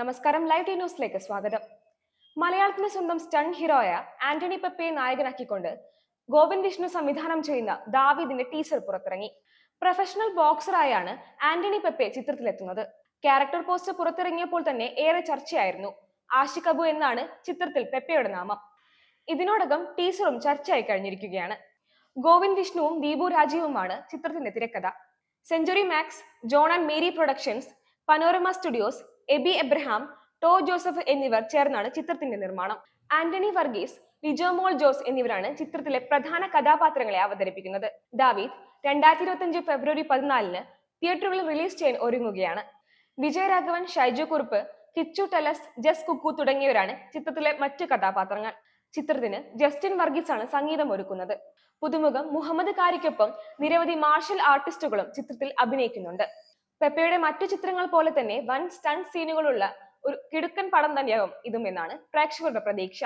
നമസ്കാരം live T ന്യൂസിലേക്ക് സ്വാഗതം. മലയാളത്തിന് സ്വന്തം സ്റ്റൺ ഹീറോയ ആന്റണി പെപ്പയെ നായകനാക്കിക്കൊണ്ട് ഗോവിന്ദ് വിഷ്ണു സംവിധാനം ചെയ്യുന്ന ദാവീദിന്റെ ടീസർ പുറത്തിറങ്ങി. പ്രൊഫഷണൽ ബോക്സറായാണ് ആന്റണി പെപ്പെ ചിത്രത്തിലെത്തുന്നത്. ക്യാരക്ടർ പോസ്റ്റർ പുറത്തിറങ്ങിയപ്പോൾ തന്നെ ഏറെ ചർച്ചയായിരുന്നു. ആഷിഖ് അബു എന്നാണ് ചിത്രത്തിൽ പെപ്പയുടെ നാമം. ഇതിനോടകം ടീസറും ചർച്ചയായി കഴിഞ്ഞിരിക്കുകയാണ്. ഗോവിന്ദ് വിഷ്ണുവും ദീപു രാജീവുമാണ് ചിത്രത്തിന്റെ തിരക്കഥ. Century max John and Mary productions panorama studios Abi Abraham to Joseph എന്നിവർ ചേർന്നാണ് ചിത്രത്തിന്റെ നിർമ്മാണം. ആന്റണി വർഗീസ് ലിജോമോൾ ജോസ് എന്നിവരാണ് ചിത്രത്തിലെ പ്രധാന കഥാപാത്രങ്ങളെ അവതരിപ്പിക്കുന്നത്. ദാവീദ് രണ്ടായിരത്തി ഇരുപത്തി അഞ്ച് ഫെബ്രുവരി പതിനാലിന് തിയേറ്ററുകളിൽ റിലീസ് ചെയ്യാൻ ഒരുങ്ങുകയാണ്. വിജയരാഘവൻ ഷൈജു കുറുപ്പ് കിച്ചു ടെലസ് ജസ് കുക്കു തുടങ്ങിയവരാണ് ചിത്രത്തിലെ മറ്റു കഥാപാത്രങ്ങൾ. ചിത്രത്തിന് ജസ്റ്റിൻ വർഗീസ് ആണ് സംഗീതം ഒരുക്കുന്നത്. പുതുമുഖം മുഹമ്മദ് കാരിക്കൊപ്പം നിരവധി മാർഷൽ ആർട്ടിസ്റ്റുകളും ചിത്രത്തിൽ അഭിനയിക്കുന്നുണ്ട്. പെപ്പയുടെ മറ്റു ചിത്രങ്ങൾ പോലെ തന്നെ വൻ സ്റ്റണ്ട് സീനുകളുള്ള ഒരു കിടുക്കൻ പടം തന്നെയാകും ഇതും എന്നാണ് പ്രേക്ഷകരുടെ പ്രതീക്ഷ.